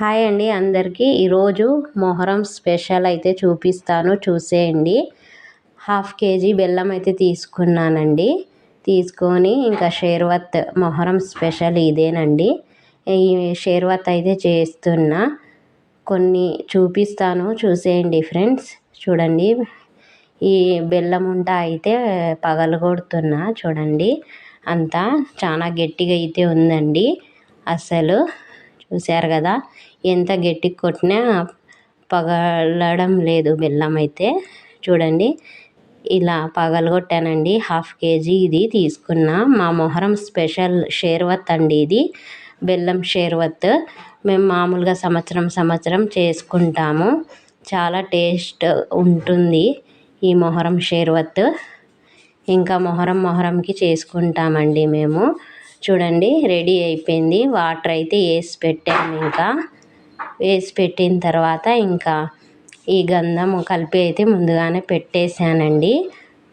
Hi అండి అందరికీ. ఈరోజు మొహరం స్పెషల్ అయితే చూపిస్తాను. చూసేయండి. హాఫ్ కేజీ బెల్లం అయితే తీసుకున్నానండి. తీసుకొని ఇంకా షేర్వత్ మొహరం స్పెషల్ ఇదేనండి. ఈ షేర్వత్ అయితే చేస్తున్నా. కొన్ని చూపిస్తాను. చూసేయండి ఫ్రెండ్స్. చూడండి. ఈ బెల్లం ఉంట అయితే పగలగొడుతున్నా. చూడండి. అంతా చాలా గట్టిగా అయితే ఉందండి. అసలు చూశారు కదా. ఎంత గట్టిగా కొట్టినా పగలడం లేదు బెల్లం అయితే. చూడండి ఇలా పగలగొట్టానండి. హాఫ్ కేజీ ఇది తీసుకున్నా. మా మొహరం స్పెషల్ షేర్వత్ అండి ఇది. బెల్లం షేర్వత్ మేము మామూలుగా సంవత్సరం సంవత్సరం చేసుకుంటాము. చాలా టేస్ట్ ఉంటుంది ఈ మొహరం షేర్వత్. ఇంకా మొహరం మొహరంకి చేసుకుంటామండి మేము. చూడండి రెడీ అయిపోయింది. వాటర్ అయితే వేసి పెట్టాము ఇంకా. వేసి పెట్టిన తర్వాత ఇంకా ఈ గంధం కలిపి అయితే ముందుగానే పెట్టేశానండి.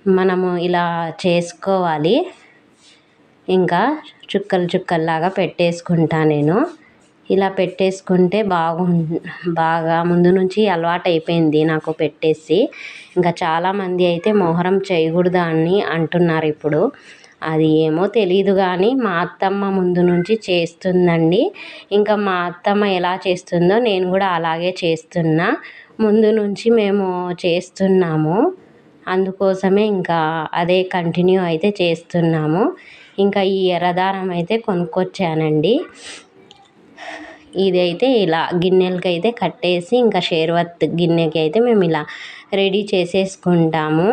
మనము ఇలా చేసుకోవాలి. ఇంకా చుక్కలు చుక్కల్లాగా పెట్టేసుకుంటా నేను. ఇలా పెట్టేసుకుంటే బాగు బాగా ముందు నుంచి అలవాటు అయిపోయింది నాకు పెట్టేసి. ఇంకా చాలామంది అయితే మొహరం చేయకూడదు అని అంటున్నారు ఇప్పుడు. అది ఏమో తెలియదు కానీ మా అత్తమ్మ ముందు నుంచి చేస్తుందండి. ఇంకా మా అత్తమ్మ ఎలా చేస్తుందో నేను కూడా అలాగే చేస్తున్నా. ముందు నుంచి మేము చేస్తున్నాము. అందుకోసమే ఇంకా అదే కంటిన్యూ అయితే చేస్తున్నాము. ఇంకా ఈ ఎర్రదారం అయితే కొనుక్కొచ్చానండి. ఇదైతే ఇలా గిన్నెలకి అయితే కట్టేసి ఇంకా షేర్వత్ గిన్నెకి అయితే మేము ఇలా రెడీ చేసేసుకుంటాము.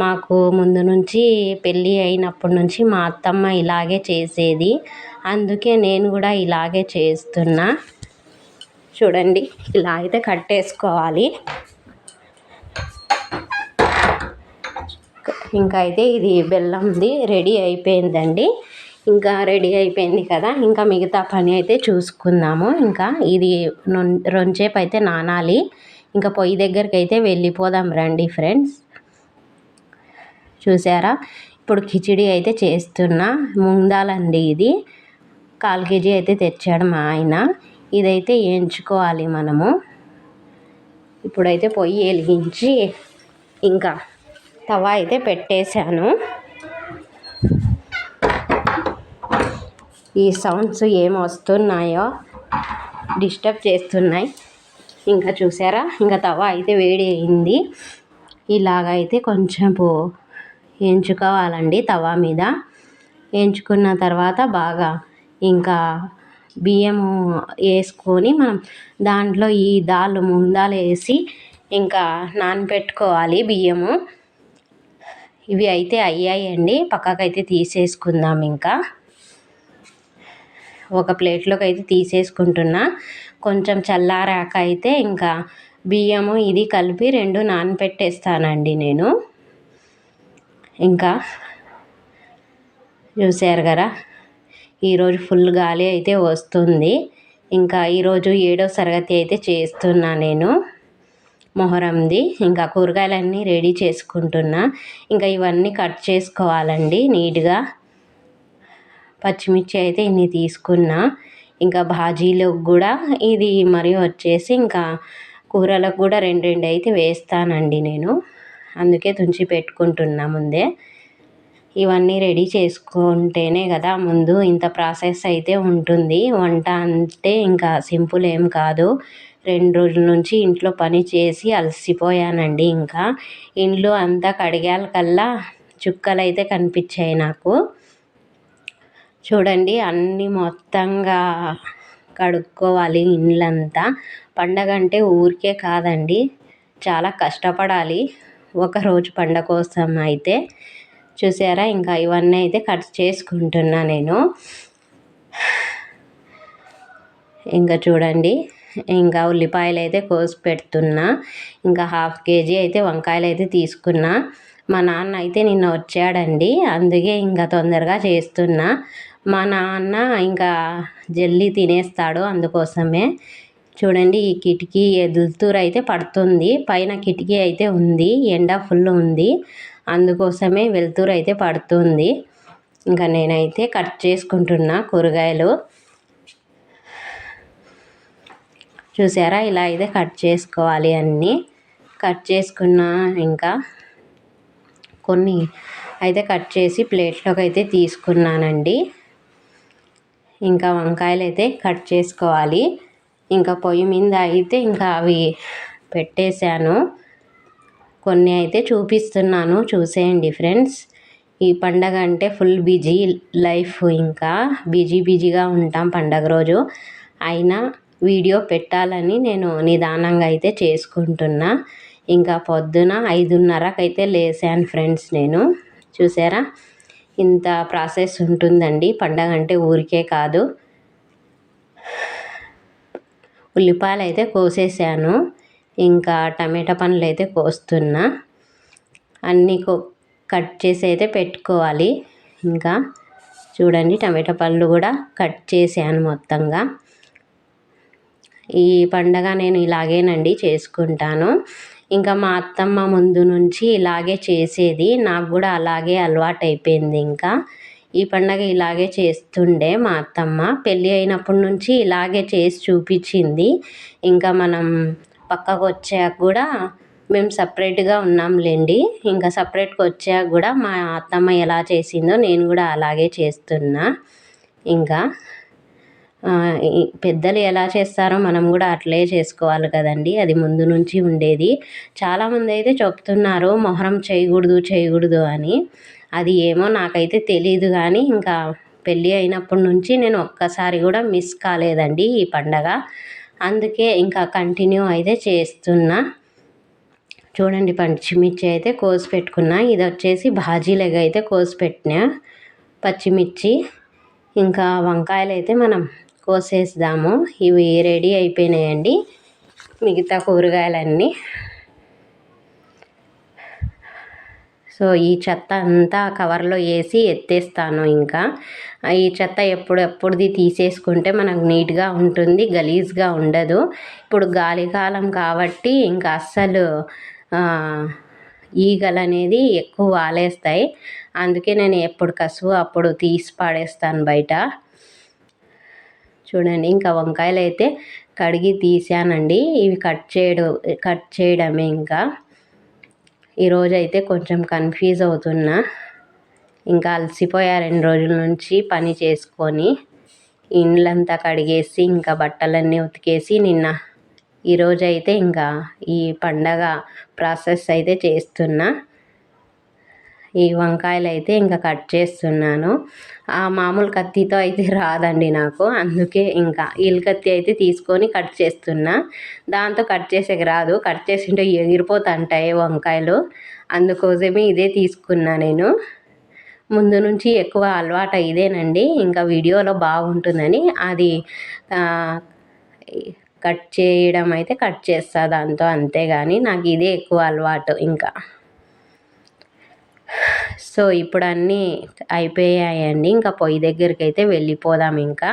మాకు ముందు నుంచి పెళ్ళి అయినప్పటి నుంచి మా అత్తమ్మ ఇలాగే చేసేది. అందుకే నేను కూడా ఇలాగే చేస్తున్నా. చూడండి ఇలా అయితే కట్టేసుకోవాలి. ఇంకా అయితే ఇది బెల్లంది రెడీ అయిపోయిందండి. ఇంకా రెడీ అయిపోయింది కదా ఇంకా మిగతా పని అయితే చూసుకుందాము. ఇంకా ఇది రొంచేపు అయితే నానాలి. ఇంకా పొయ్యి దగ్గరికి అయితే వెళ్ళిపోదాం రండి ఫ్రెండ్స్. చూసారా? ఇప్పుడు కిచిడి అయితే చేస్తున్నా. ముందాలండి ఇది. కాల్ కేజీ అయితే తెచ్చాడు మా ఆయన. ఇదైతే వేయించుకోవాలి మనము. ఇప్పుడైతే పొయ్యి వెలిగించి ఇంకా తవా అయితే పెట్టేశాను. ఈ సౌండ్స్ ఏం వస్తున్నాయో డిస్టర్బ్ చేస్తున్నాయి. ఇంకా చూసారా? ఇంకా తవా అయితే వేడి అయింది. ఇలాగైతే కొంచెం వేయించుకోవాలండి తవా మీద. వేయించుకున్న తర్వాత బాగా ఇంకా బియ్యము వేసుకొని మనం దాంట్లో ఈ దాల్ ముందాలు వేసి ఇంకా నానబెట్టుకోవాలి బియ్యము. ఇవి అయితే అయ్యాయండి. పక్కకైతే తీసేసుకుందాం ఇంకా. ఒక ప్లేట్లోకి అయితే తీసేసుకుంటున్నా. కొంచెం చల్లారాక అయితే ఇంకా బియ్యము ఇది కలిపి రెండు నానబెట్టేస్తానండి నేను. ఇంకా చూసారు కదా ఈరోజు ఫుల్ గాలి అయితే వస్తుంది. ఇంకా ఈరోజు ఏడో తరగతి అయితే చేస్తున్నా నేను మొహరంది. ఇంకా కూరగాయలన్నీ రెడీ చేసుకుంటున్నా. ఇంకా ఇవన్నీ కట్ చేసుకోవాలండి నీట్గా. పచ్చిమిర్చి అయితే ఇన్ని తీసుకున్నా. ఇంకా భాజీలకు కూడా ఇది మరి వచ్చేసి ఇంకా కూరలకు కూడా రెండు రెండు అయితే వేస్తానండి నేను. అందుకే తుంచి పెట్టుకుంటున్నా ముందే. ఇవన్నీ రెడీ చేసుకుంటేనే కదా ముందు ఇంత ప్రాసెస్ అయితే ఉంటుంది. వంట అంటే ఇంకా సింపుల్ ఏం కాదు. రెండు రోజుల నుంచి ఇంట్లో పని చేసి అలసిపోయానండి ఇంకా. ఇంట్లో అంతా కడిగాల కల్లా చుక్కలు అయితే కనిపించాయి నాకు. చూడండి అన్నీ మొత్తంగా కడుక్కోవాలి ఇండ్లంతా. పండగ అంటే ఊరికే కాదండి చాలా కష్టపడాలి. ఒకరోజు పండగ కోసం అయితే చూసారా? ఇంకా ఇవన్నీ అయితే కట్ చేసుకుంటున్నా నేను. ఇంకా చూడండి. ఇంకా ఉల్లిపాయలు అయితే కోసి పెడుతున్నా. ఇంకా హాఫ్ కేజీ అయితే వంకాయలు అయితే తీసుకున్నా. మా నాన్న అయితే నిన్న వచ్చాడండి. అందుకే ఇంకా తొందరగా చేస్తున్నా. మా నాన్న ఇంకా జల్లీ తినేస్తాడు అందుకోసమే. చూడండి ఈ కిటికీ ఎదులుతూరు అయితే పడుతుంది. పైన కిటికీ అయితే ఉంది. ఎండ ఫుల్ ఉంది. అందుకోసమే వెలుతురు అయితే పడుతుంది. ఇంకా నేనైతే కట్ చేసుకుంటున్నా కూరగాయలు. చూసారా? ఇలా అయితే కట్ చేసుకోవాలి అన్నీ. కట్ చేసుకున్న ఇంకా కొన్ని అయితే కట్ చేసి ప్లేట్లోకి అయితే తీసుకున్నానండి. ఇంకా వంకాయలు అయితే కట్ చేసుకోవాలి. ఇంకా పొయ్యి మీద అయితే ఇంకా అవి పెట్టేశాను. కొన్ని అయితే చూపిస్తున్నాను చూసేయండి ఫ్రెండ్స్. ఈ పండగ అంటే ఫుల్ బిజీ లైఫ్ ఇంకా. బిజీ బిజీగా ఉంటాం పండగ రోజు. అయినా వీడియో పెట్టాలని నేను నిదానంగా అయితే చేసుకుంటున్నా. ఇంకా పొద్దున ఐదున్నరకైతే లేసాను ఫ్రెండ్స్ నేను. చూసారా? ఇంత ప్రాసెస్ ఉంటుందండి. పండగ అంటే ఊరికే కాదు. ఉల్లిపాయలు అయితే కోసేసాను. ఇంకా టమాటా పండ్లు అయితే కోస్తున్నా. అన్నీ కో కట్ చేసి అయితే పెట్టుకోవాలి. ఇంకా చూడండి టమాటా పళ్ళు కూడా కట్ చేసాను మొత్తంగా. ఈ పండగ నేను ఇలాగేనండి చేసుకుంటాను. ఇంకా మా అత్తమ్మ ముందు నుంచి ఇలాగే చేసేది. నాకు కూడా అలాగే అలవాటు అయిపోయింది ఇంకా. ఈ పండగ ఇలాగే చేస్తుండే మా అత్తమ్మ. పెళ్ళి అయినప్పటి నుంచి ఇలాగే చేసి చూపించింది. ఇంకా మనం పక్కకు వచ్చాక కూడా మేము సపరేట్గా ఉన్నాంలేండి. ఇంకా సపరేట్గా వచ్చాక కూడా మా అత్తమ్మ ఎలా చేసిందో నేను కూడా అలాగే చేస్తున్నా. ఇంకా పెద్దలు ఎలా చేస్తారో మనం కూడా అట్లే చేసుకోవాలి కదండి. అది ముందు నుంచి ఉండేది. చాలామంది అయితే చెప్తున్నారు మొహరం చేయకూడదు చేయకూడదు అని. అది ఏమో నాకైతే తెలియదు కానీ ఇంకా పెళ్ళి అయినప్పటి నుంచి నేను ఒక్కసారి కూడా మిస్ కాలేదండి ఈ పండగ. అందుకే ఇంకా కంటిన్యూ అయితే చేస్తున్నా. చూడండి పచ్చిమిర్చి అయితే కోసి పెట్టుకున్నా ఇది వచ్చేసి భాజీలగా అయితే కోసి పెట్టినా పచ్చిమిర్చి ఇంకా వంకాయలు అయితే మనం కోసేద్దాము. ఇవి రెడీ అయిపోయినాయండి. మిగతా కూరగాయలన్నీ. సో ఈ చెత్త అంతా కవర్లో వేసి ఎత్తేస్తాను ఇంకా. ఈ చెత్త ఎప్పుడు ఎప్పుడుది తీసేసుకుంటే మనకు నీట్గా ఉంటుంది గలీజ్గా ఉండదు. ఇప్పుడు గాలికాలం కాబట్టి ఇంకా అస్సలు ఈగలు అనేది ఎక్కువ వాలేస్తాయి. అందుకే నేను ఎప్పుడు కసువు అప్పుడు తీసి పాడేస్తాను బయట. చూడండి ఇంకా వంకాయలు అయితే కడిగి తీసానండి. ఇవి కట్ చేయడం కట్ చేయడమే ఇంకా. ఈరోజు అయితే కొంచెం కన్ఫ్యూజ్ అవుతున్నా. ఇంకా అలసిపోయా రెండు రోజుల నుంచి పని చేసుకొని. ఇండ్లంతా కడిగేసి ఇంకా బట్టలన్నీ ఉతికేసి నిన్న ఈరోజు అయితే ఇంకా ఈ పండగ ప్రాసెస్ అయితే చేస్తున్నా. ఈ వంకాయలు అయితే ఇంకా కట్ చేస్తున్నాను. ఆ మామూలు కత్తితో అయితే రాదండి నాకు. అందుకే ఇంకా ఈల్ కత్తి అయితే తీసుకొని కట్ చేస్తున్నా. దాంతో కట్ చేసేకి రాదు. కట్ చేసింటే ఎగిరిపోతుంటాయి వంకాయలు. అందుకోసమే ఇదే తీసుకున్నా నేను. ముందు నుంచి ఎక్కువ అలవాటు ఇదేనండి. ఇంకా వీడియోలో బాగుంటుందని. అది కట్ చేయడం అయితే కట్ చేస్తా దాంతో అంతేగాని నాకు ఇదే ఎక్కువ అలవాటు ఇంకా. సో ఇప్పుడు అన్నీ అయిపోయాయండి. ఇంకా పొయ్యి దగ్గరికి అయితే వెళ్ళిపోదాం ఇంకా.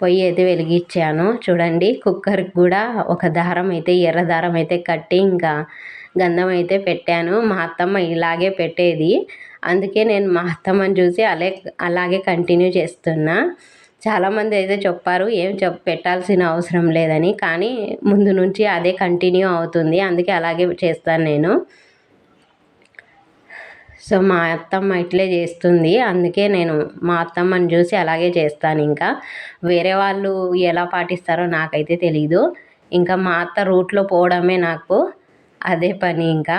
పొయ్యి అయితే వెలిగించాను. చూడండి కుక్కర్కి కూడా ఒక దారం అయితే ఎర్ర దారం అయితే కట్టి ఇంకా గంధం అయితే పెట్టాను. మా అత్తమ్మ ఇలాగే పెట్టేది. అందుకే నేను మా అత్తమ్మని చూసి అలే అలాగే కంటిన్యూ చేస్తున్నా. చాలామంది అయితే చెప్పారు ఏం చెప్ పెట్టాల్సిన అవసరం లేదని. కానీ ముందు నుంచి అదే కంటిన్యూ అవుతుంది. అందుకే అలాగే చేస్తాను నేను. సో మా అత్తమ్మ ఇట్లే చేస్తుంది. అందుకే నేను మా అత్తమ్మని చూసి అలాగే చేస్తాను ఇంకా. వేరే వాళ్ళు ఎలా పాటిస్తారో నాకైతే తెలీదు. ఇంకా మా అత్త రూట్లో పోవడమే నాకు అదే పని ఇంకా.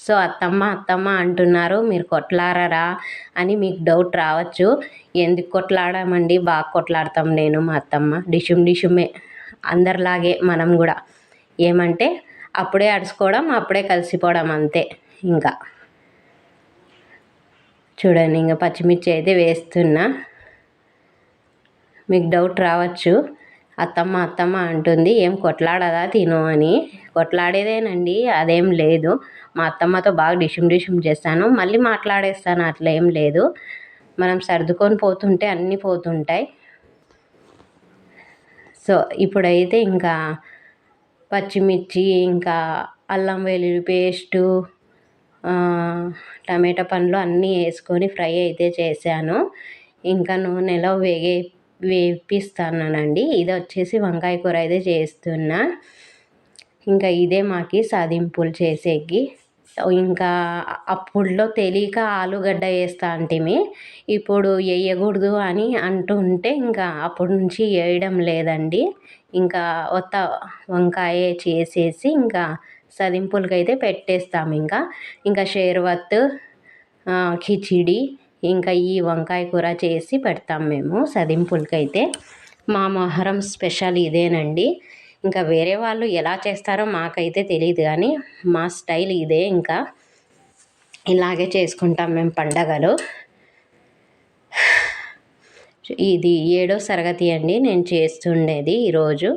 సో అత్తమ్మ అత్తమ్మ అంటున్నారు మీరు కొట్లాడరా? అని మీకు డౌట్ రావచ్చు. ఎందుకు కొట్లాడామండి? బాగా కొట్లాడతాం నేను మా అత్తమ్మ. డిషుమ్ డిషుమే. అందరిలాగే మనం కూడా. ఏమంటే అప్పుడే అడుచుకోవడం అప్పుడే కలిసిపోవడం అంతే ఇంకా. చూడండి ఇంకా పచ్చిమిర్చి అయితే వేస్తున్నా. మీకు డౌట్ రావచ్చు. అత్తమ్మ అత్తమ్మ అంటుంది ఏం కొట్లాడదా తిను అని. కొట్లాడేదేనండి అదేం లేదు. మా అత్తమ్మతో బాగా డిషుమ్ డిషుమ్ చేస్తాను. మళ్ళీ మాట్లాడేస్తాను అట్లా ఏం లేదు. మనం సర్దుకొని పోతుంటే అన్నీ పోతుంటాయి. సో ఇప్పుడైతే ఇంకా పచ్చిమిర్చి ఇంకా అల్లం వెల్లుల్లి పేస్టు టమాటా పండ్లు అన్నీ వేసుకొని ఫ్రై అయితే చేశాను. ఇంకా నూనెలో వేగే వేపిస్తున్నానండి ఇది వచ్చేసి వంకాయ కూర అయితే చేస్తున్నా. ఇంకా ఇదే మాకి సాధింపులు చేసేకి. ఇంకా అప్పుడులో తెలియక ఆలుగడ్డ వేస్తా అంటిమి. ఇప్పుడు వేయకూడదు అని అంటూ ఉంటే ఇంకా అప్పటి నుంచి వేయడం లేదండి. ఇంకా కొత్త వంకాయ చేసేసి ఇంకా సదింపులకి అయితే పెట్టేస్తాము ఇంకా. ఇంకా షేర్వత్ కిచిడి ఇంకా ఈ వంకాయ కూర చేసి పెడతాం మేము సదింపులకి అయితే మా మొహరం స్పెషల్ ఇదేనండి. ఇంకా వేరే వాళ్ళు ఎలా చేస్తారో మాకైతే తెలియదు కానీ మా స్టైల్ ఇదే ఇంకా. ఇలాగే చేసుకుంటాం మేము పండగలు. ఇది ఏడో తరగతి అండి నేను చేస్తుండేది ఈరోజు.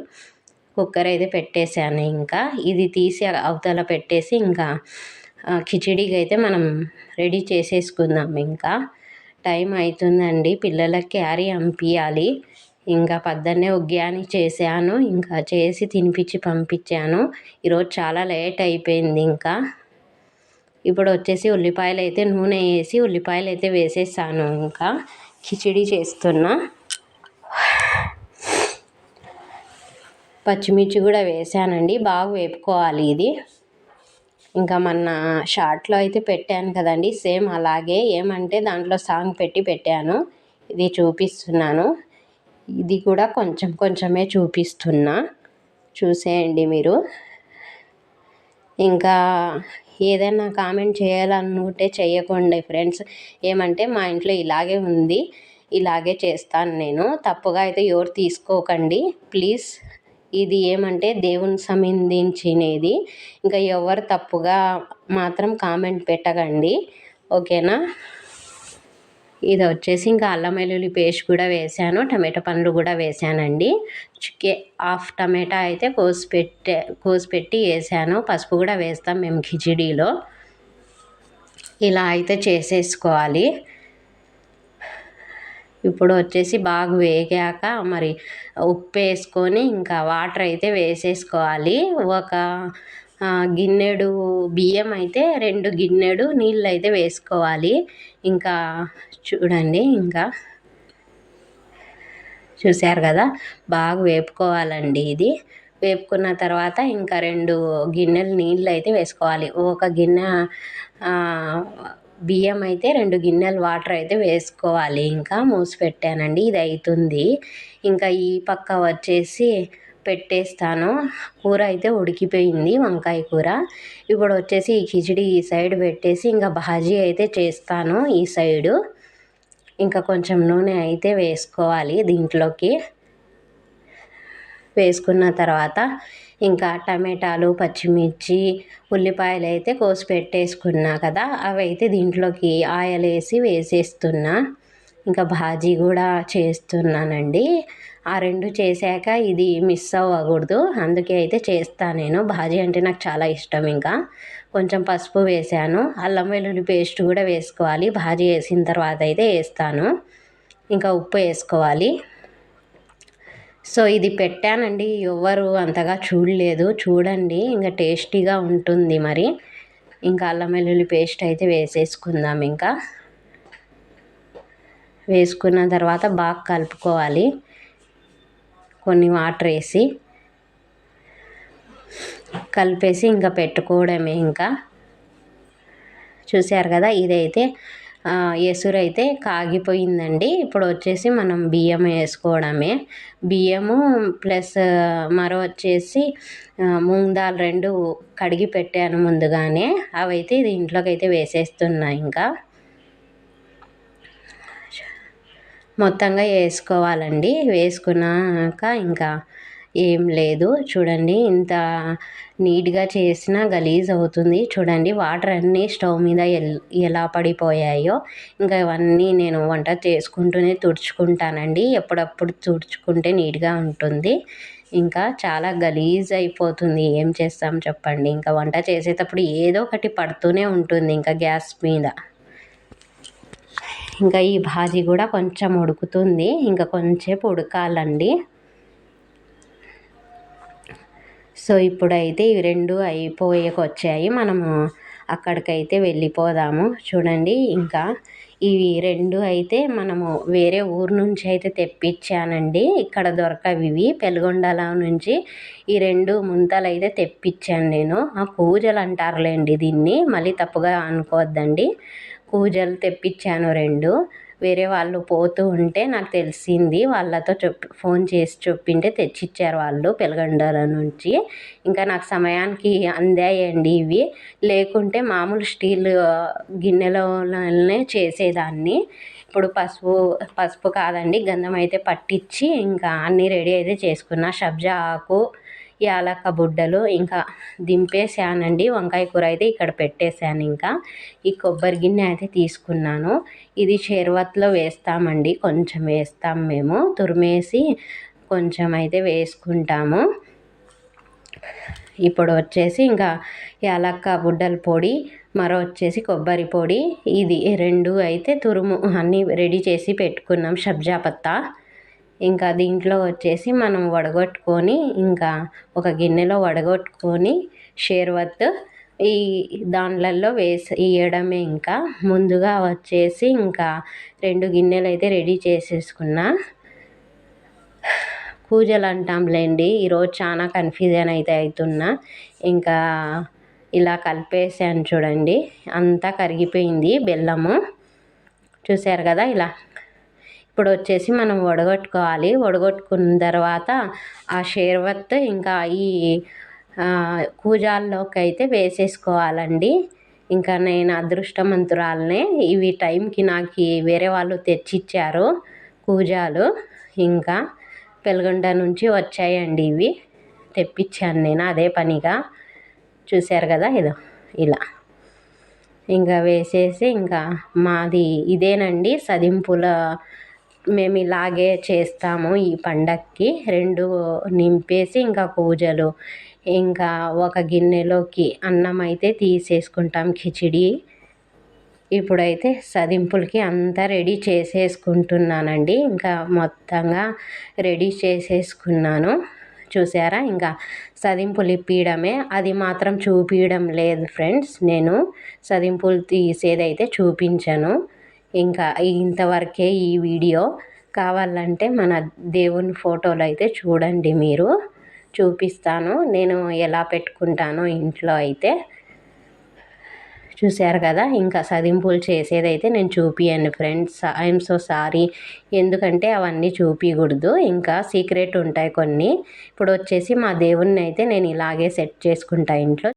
కుక్కర్ అయితే పెట్టేశాను ఇంకా. ఇది తీసి అవతల పెట్టేసి ఇంకా కిచిడీకి అయితే మనం రెడీ చేసేసుకుందాం ఇంకా. టైం అవుతుందండి పిల్లలకి క్యారీ పంపించాలి ఇంకా పొద్దున్నే ఉగ్యాని చేశాను. ఇంకా చేసి తినిపించి పంపించాను. ఈరోజు చాలా లేట్ అయిపోయింది ఇంకా. ఇప్పుడు వచ్చేసి ఉల్లిపాయలు అయితే నూనె వేసి ఉల్లిపాయలు అయితే వేసేసాను ఇంకా. కిచిడి చేస్తున్నా. పచ్చిమిర్చి కూడా వేసానండి. బాగా వేపుకోవాలి ఇది. ఇంకా మొన్న షార్ట్లో అయితే పెట్టాను కదండి. సేమ్ అలాగే ఏమంటే దాంట్లో సాంగ్ పెట్టి పెట్టాను. ఇది చూపిస్తున్నాను. ఇది కూడా కొంచెం కొంచెమే చూపిస్తున్నా. చూసేయండి మీరు. ఇంకా ఏదైనా కామెంట్ చేయాలనుకుంటే చేయకండి ఫ్రెండ్స్. ఏమంటే మా ఇంట్లో ఇలాగే ఉంది. ఇలాగే చేస్తాను నేను. తప్పుగా అయితే ఎవరు తీసుకోకండి. ప్లీజ్. ఇది ఏమంటే దేవుని సంబంధించినది. ఇంకా ఎవరు తప్పుగా మాత్రం కామెంట్ పెట్టకండి. ఓకేనా? ఇది వచ్చేసి ఇంకా అల్లం వెల్లుల్లి పేస్ట్ కూడా వేసాను. టమాటో పండ్లు కూడా వేసానండి. చికే హాఫ్ టమాటా అయితే కోసి పెట్టే కోసి పెట్టి వేసాను. పసుపు కూడా వేస్తాం మేము కిచిడీలో. ఇలా అయితే చేసేసుకోవాలి. ఇప్పుడు వచ్చేసి బాగా వేగాక మరి ఉప్పు వేసుకొని ఇంకా వాటర్ అయితే వేసేసుకోవాలి. ఒక గిన్నెడు బియ్యం అయితే రెండు గిన్నెడు నీళ్ళు అయితే వేసుకోవాలి. ఇంకా చూడండి ఇంకా. చూశారు కదా? బాగా వేపుకోవాలండి ఇది. వేపుకున్న తర్వాత ఇంకా రెండు గిన్నెలు నీళ్ళు అయితే వేసుకోవాలి. ఒక గిన్నె బియ్యం అయితే రెండు గిన్నెలు వాటర్ అయితే వేసుకోవాలి. ఇంకా మూసి పెట్టానండి ఇది అవుతుంది ఇంకా ఈ పక్క వచ్చేసి పెట్టేస్తాను. కూర అయితే ఉడికిపోయింది. వంకాయ కూర. ఇప్పుడు వచ్చేసి ఈ కిచిడి ఈ సైడ్ పెట్టేసి ఇంకా భాజీ అయితే చేస్తాను ఈ సైడు. ఇంకా కొంచెం నూనె అయితే వేసుకోవాలి దీంట్లోకి. వేసుకున్న తర్వాత ఇంకా టమాటాలు పచ్చిమిర్చి ఉల్లిపాయలు అయితే కోసి పెట్టేసుకున్నా కదా అవి అయితే దీంట్లోకి ఆయిల్ వేసి వేసేస్తున్నా. ఇంకా భాజీ కూడా చేస్తున్నానండి. ఆ రెండు చేశాక ఇది మిస్ అవ్వకూడదు. అందుకే అయితే చేస్తాను నేను. భాజీ అంటే నాకు చాలా ఇష్టం ఇంకా. కొంచెం పసుపు వేసాను అల్లం వెల్లుల్లి పేస్ట్ కూడా వేసుకోవాలి. భాజీ వేసిన తర్వాత అయితే వేస్తాను. ఇంకా ఉప్పు వేసుకోవాలి. సో ఇది పెట్టానండి. ఎవరు అంతగా చూడలేదు. చూడండి ఇంకా టేస్టీగా ఉంటుంది మరి. ఇంకా అల్లం వెల్లుల్లి పేస్ట్ అయితే వేసేసుకుందాం ఇంకా. వేసుకున్న తర్వాత బాగా కలుపుకోవాలి. కొన్ని వాటర్ వేసి కలిపేసి ఇంకా పెట్టుకోవడమే ఇంకా. చూశారు కదా ఇదైతే ఎసురు అయితే కాగిపోయిందండి. ఇప్పుడు వచ్చేసి మనం బియ్యం వేసుకోవడమే బియ్యము ప్లస్ మరో వచ్చేసి మూంగ్ దాల్ రెండు కడిగి పెట్టాను ముందుగానే. అవైతే దీంట్లోకి అయితే వేసేస్తున్నా ఇంకా. మొత్తంగా వేసుకోవాలండి. వేసుకున్నాక ఇంకా ఏం లేదు. చూడండి ఇంత నీట్గా చేసిన గలీజ్ అవుతుంది. చూడండి వాటర్ అన్నీ స్టవ్ మీద ఎలా పడిపోయాయో. ఇంకా ఇవన్నీ నేను వంట చేసుకుంటూనే తుడుచుకుంటానండి. ఎప్పుడప్పుడు తుడుచుకుంటే నీట్గా ఉంటుంది. ఇంకా చాలా గలీజ్ అయిపోతుంది. ఏం చేస్తాం చెప్పండి. ఇంకా వంట చేసేటప్పుడు ఏదో ఒకటి పడుతూనే ఉంటుంది ఇంకా గ్యాస్ మీద. ఇంకా ఈ భాజీ కూడా కొంచెం ఉడుకుతుంది. ఇంకా కొంచెంసేపు ఉడకాలండి. సో ఇప్పుడైతే ఇవి రెండు అయిపోయేకి వచ్చాయి మనము అక్కడికైతే వెళ్ళిపోదాము. చూడండి ఇంకా ఇవి రెండు అయితే మనము వేరే ఊరు నుంచి అయితే తెప్పించానండి. ఇక్కడ దొరకవి ఇవి. పెలుగొండల నుంచి ఈ రెండు ముంతలు అయితే తెప్పించాను నేను. ఆ పూజలు అంటారులేండి దీన్ని. మళ్ళీ తప్పుగా అనుకోవద్దండి. కూజలు తెప్పించాను రెండు. వేరే వాళ్ళు పోతూ ఉంటే నాకు తెలిసింది. వాళ్ళతో చెప్పి ఫోన్ చేసి చెప్పింటే తెచ్చిచ్చారు వాళ్ళు పెలగండల నుంచి. ఇంకా నాకు సమయానికి అందాయండి ఇవి. లేకుంటే మామూలు స్టీల్ గిన్నెలోనే చేసేదాన్ని. ఇప్పుడు పసుపు పసుపు కాదండి గంధం అయితే పట్టించి ఇంకా అన్నీ రెడీ అయితే చేసుకున్న. సబ్జా ఆకు యాలక్క బుడ్డలు ఇంకా దింపేసానండి వంకాయ కూర అయితే ఇక్కడ పెట్టేశాను ఇంకా. ఈ కొబ్బరి గిన్నె అయితే తీసుకున్నాను. ఇది షేర్వత్లో వేస్తామండి. కొంచెం వేస్తాం మేము. తురిమేసి కొంచెం అయితే వేసుకుంటాము. ఇప్పుడు వచ్చేసి ఇంకా యాలక్క బుడ్డల పొడి మరో వచ్చేసి కొబ్బరి పొడి. ఇది రెండు అయితే తురుము అన్నీ రెడీ చేసి పెట్టుకున్నాం. సబ్జా పత్తా. ఇంకా దీంట్లో వచ్చేసి మనం వడగొట్టుకొని ఇంకా ఒక గిన్నెలో వడగొట్టుకొని షేర్వత్ ఈ దాంట్లలో వేసి వేయడమే ఇంకా. ముందుగా వచ్చేసి ఇంకా రెండు గిన్నెలు అయితే రెడీ చేసేసుకున్నా. పూజలు అంటాంలేండి ఈరోజు చాలా కన్ఫ్యూజన్ అయితే అవుతున్నా ఇంకా ఇలా కలిపేసాను చూడండి అంతా కరిగిపోయింది బెల్లము. చూసారు కదా ఇలా? ఇప్పుడు వచ్చేసి మనం వడగొట్టుకోవాలి. వడగొట్టుకున్న తర్వాత ఆ షేర్వత్ ఇంకా ఈ కూజాల్లోకి అయితే వేసేసుకోవాలండి. ఇంకా నేను అదృష్టవంతురాలనే ఇవి టైంకి నాకు వేరే వాళ్ళు తెచ్చిచ్చారు కూజాలు. ఇంకా పెల్గొండ నుంచి వచ్చాయండి ఇవి. తెప్పించాను నేను అదే పనిగా. చూశారు కదా ఇదో ఇలా. ఇంకా వేసేసి ఇంకా మాది ఇదేనండి సదింపుల మేము ఇలాగే చేస్తాము ఈ పండక్కి. రెండు నింపేసి ఇంకా పూజలు. ఇంకా ఒక గిన్నెలోకి అన్నం అయితే తీసేసుకుంటాం కిచిడి. ఇప్పుడైతే సదింపులకి అంతా రెడీ చేసేసుకుంటున్నానండి. ఇంకా మొత్తంగా రెడీ చేసేసుకున్నాను. చూసారా? ఇంకా సదింపులు ఇప్పించడమే అది మాత్రం చూపించడం లేదు ఫ్రెండ్స్. నేను సదింపులు తీసేదైతే చూపించను. ఇంకా ఇంతవరకే ఈ వీడియో. కావాలంటే మన దేవుని ఫోటోలు అయితే చూడండి మీరు. చూపిస్తాను. నేను ఎలా పెట్టుకుంటానో ఇంట్లో అయితే. చూశారు కదా? ఇంకా సదింపులు చేసేదైతే నేను చూపియండి ఫ్రెండ్స్. I'm so sorry. ఎందుకంటే అవన్నీ చూపించకూడదు ఇంకా సీక్రెట్ ఉంటాయి కొన్ని. ఇప్పుడు వచ్చేసి మా దేవుణ్ణి అయితే నేను ఇలాగే సెట్ చేసుకుంటా ఇంట్లో.